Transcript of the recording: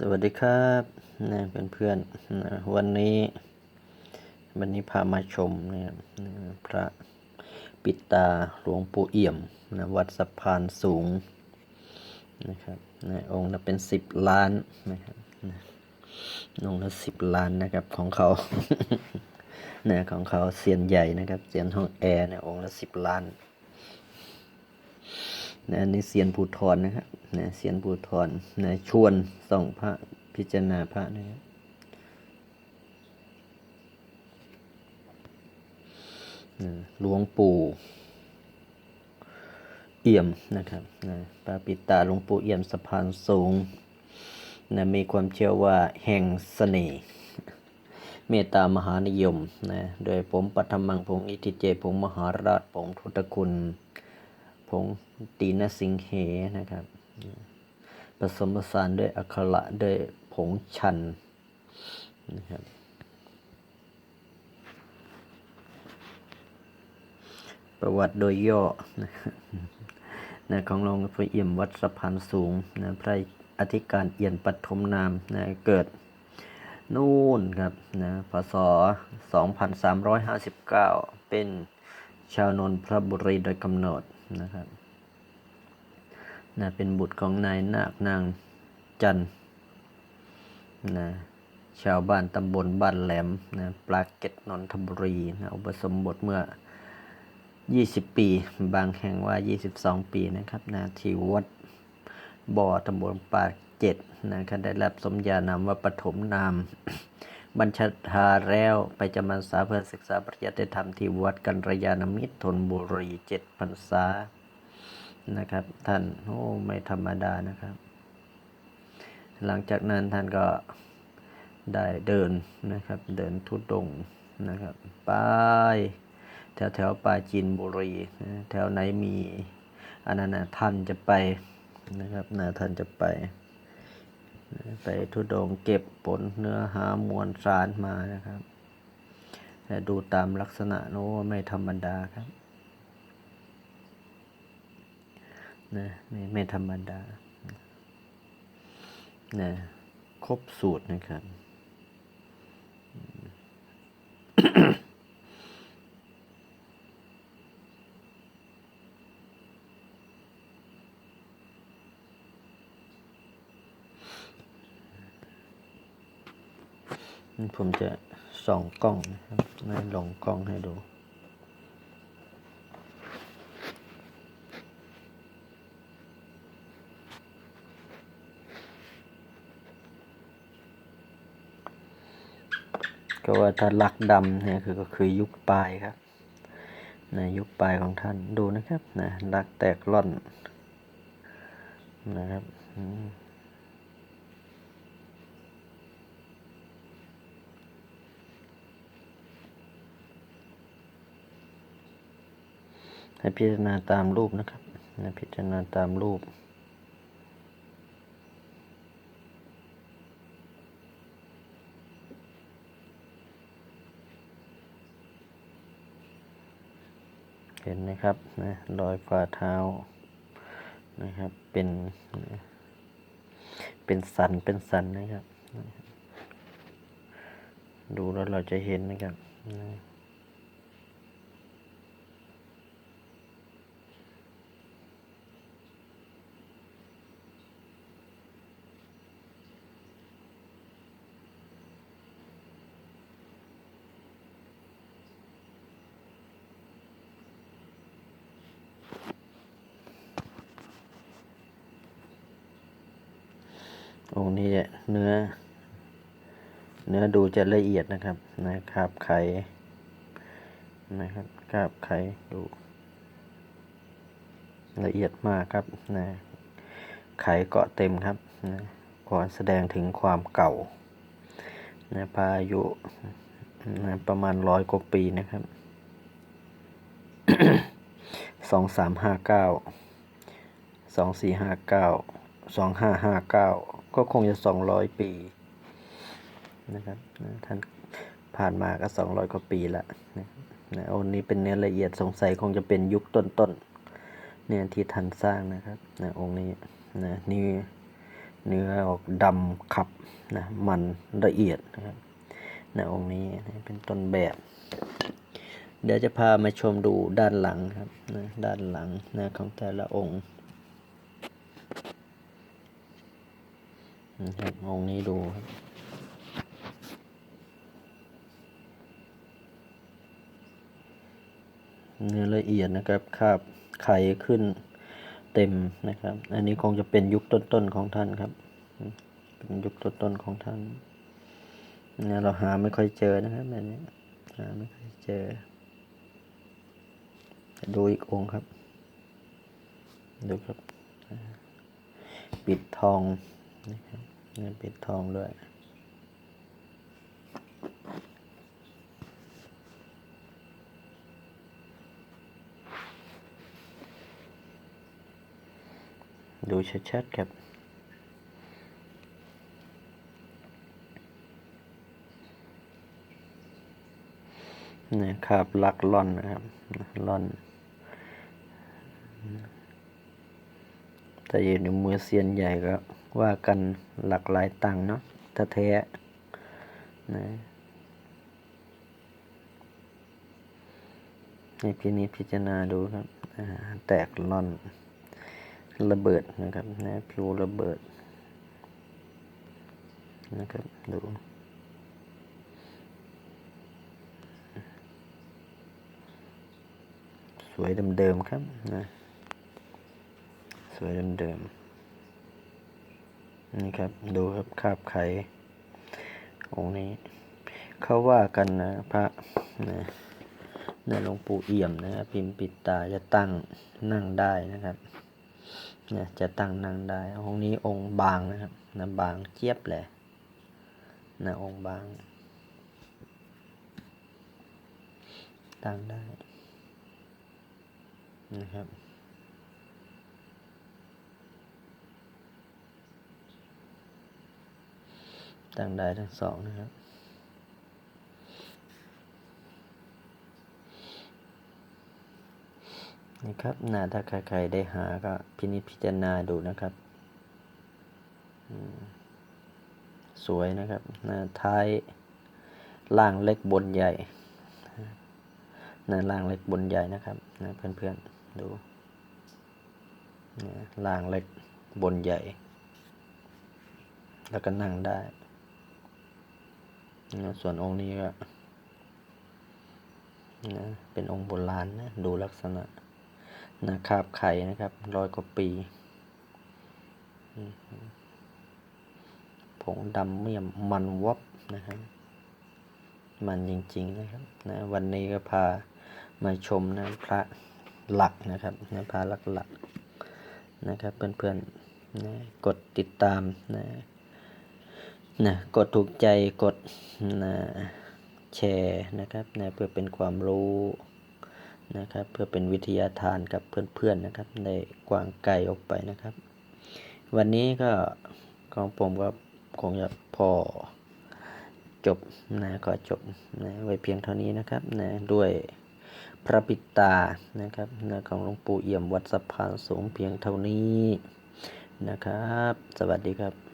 สวัสดีครับนะเพื่อนๆนะวันนี้ วันนี้พามาชมนะครับนะพระปิตาหลวงปู่เอี่ยมนะวัดสะพานสูงนะครับนะองค์ละเป็นสิบล้านนะครับนะองค์ละสิบล้านนะครับของเขานะของเขาเซียนใหญ่นะครับเซียนห้องแอร์นี่องค์ละสิบล้าน นะอันเสียนภูทรนะครับนะเสียนภูทรนะชวนส่องพระพิจารณาพระนะครับนะหลวงปู่เอี่ยมนะครับนะพระปิตาหลวงปู่เอี่ยมสะพานสูงนะมีความเชื่อว่าแห่งเสน่ห์เมตตามหานิยมนะโดยผมปัทมังพงศ์อิทิเจพงศ์มหาราชผงทุตคุณ ผงตีนสิงเหนะครับ ผสมผสานด้วยอักขระด้วยผงชันนะครับประวัติโดยย่อนะนะของหลวงพ่อเอี่ยมวัดสะพานสูงนะพระอธิการเอี่ยนปฐมนามนะเกิดนู่นครับนะพศ 2359 เป็นชาวนนทบุรีโดยกำเนิด นะครับนะเป็นบุตรของนายนาคนางจันทร์นะชาวบ้านตำบลบ้านแหลมนะปลาเก็ตนนทบุรีนะอุปสมบทเมื่อ 20 ปี บางแห่งว่า 22 ปีนะครับนะที่วัดบ่อตำบลปากเจ็ดนะครับได้รับสมญานามว่าปฐมนาม บัญชาทาแล้วไปจำพรรษาเพื่อศึกษาปริยัติธรรมที่วัดกัลยาณมิตรธนบุรีเจ็ดพรรษานะครับ ท่านโอ้ไม่ธรรมดานะครับ หลังจากนั้นท่านก็ได้เดินนะครับ เดินทุดงนะครับไปแถวแถวปาจีนบุรีนะแถวไหนมีอันนั้นนะท่านจะไปนะครับนะท่านจะไป ไปทุดงเก็บผลเนื้อหามวลสารมานะครับ แต่ดูตามลักษณะโน้ไม่ธรรมดาครับนะไม่ไม่ธรรมดานะครบสูตรนะครับ ผมจะส่องกล้องนะครับให้ลงกล้องให้ดู ก็ว่าถ้าลักดำเนี่ยคือก็คือยุคปลายครับนะยุคปลายของท่านดูนะครับนะลักแตกล่อนนะครับอืม ให้พิจารณาตามรูปนะครับให้พิจารณาตามรูปเห็นไหมครับนะรอยฝ่าเท้านะครับเป็นเป็นสันเป็นสันนะครับ ดูแล้วเราจะเห็นนะครับนะ องค์นี้จะเนื้อ เนื้อดูจะละเอียดนะครับนะครับไข่นะครับคาบไข่ดูละเอียดมากครับนะไข่เกาะเต็มครับนะขอแสดงถึงความเก่านะพายุนะประมาณร้อยกว่าปีนะครับสองสามห้าเก้าสองสี่ห้าเก้าสองห้าห้าเก้า ก็คงจะสองร้อยปีนะครับท่านผ่านมาก็สองร้อยกว่าปีละนะนะองนี้เป็นเนื้อละเอียดสงสัยคงจะเป็นยุคต้นๆเนี่ยที่ท่านสร้างนะครับนะองค์นี้นะนี่เนื้อออกดำขับนะมันละเอียดนะครับนะองค์นี้นะเป็นต้นแบบ เดี๋ยวจะพามาชมดูด้านหลังครับนะด้านหลังนะของแต่ละองค์ นะครับองค์นี้ดูครับเนื้อละเอียดนะครับคาบไข่ขึ้นเต็มนะครับ อันนี้คงจะเป็นยุคต้นๆของท่านครับ เป็นยุคต้นๆของท่านเนี่ยเราหาไม่ค่อยเจอนะครับแบบนี้หาไม่ค่อยเจอดูอีกองค์ครับ ดูครับ ปิดทองนะครับ ปิดทองด้วยดูชัดๆครับนะครับลักล่อนนะครับล่อน แต่อยู่ในมือเซียนใหญ่ก็ว่ากันหลักหลายตังเนาะถ้าแท้นะให้พี่นี้พิจารณาดูครับแตกล่อนระเบิดนะครับนะผิวระเบิดนะครับดูสวยเดิมๆครับนะ สวยเดิมๆนี่ครับ ดูครับคาบไข่องค์นี้ เขาว่ากันนะพระนะในหลวงปู่เอี่ยมนะครับพิมพ์ปิดตาจะตั้งนั่งได้นะครับเนี่ยจะตั้งนั่งได้องค์นี้องค์บางนะครับนะบางเจี๊ยบเลยนะองค์บาง ตั้งได้นะครับ ตั้งได้ทั้งสองนะครับนี่ครับนาถ้าใครๆได้หาก็พินิจพิจารณาดูนะครับ สวยนะครับหน้าท้ายล่างเล็กบนใหญ่หน้าล่างเล็กบนใหญ่นะครับนะเพื่อนๆดูล่างเล็กบนใหญ่ แล้วก็นั่งได้ นะส่วนองค์นี้ก็นะเป็นองค์โบราณนะดูลักษณะนะคาบไข่นะครับร้อยกว่าปีผงดำเมี่ยมมันวับนะครับมันจริง ๆ นะครับนะวันนี้ก็พามาชมนะพระหลักนะครับนะพระหลักหลักๆนะครับเพื่อนๆนะกดติดตามนะ นะกดถูกใจกดนะแชร์นะครับนะเพื่อเป็นความรู้นะครับ เพื่อเป็นวิทยาทานกับเพื่อนๆนะครับในกว้างไกลออกไปนะครับ วันนี้ก็ของผมก็คงจะพอจบนะก็จบนะไว้เพียงเท่านี้นะครับนะด้วยพระปิดตานะครับนะของหลวงปู่เอี่ยมวัดสะพานสูงเพียงเท่านี้นะครับ สวัสดีครับ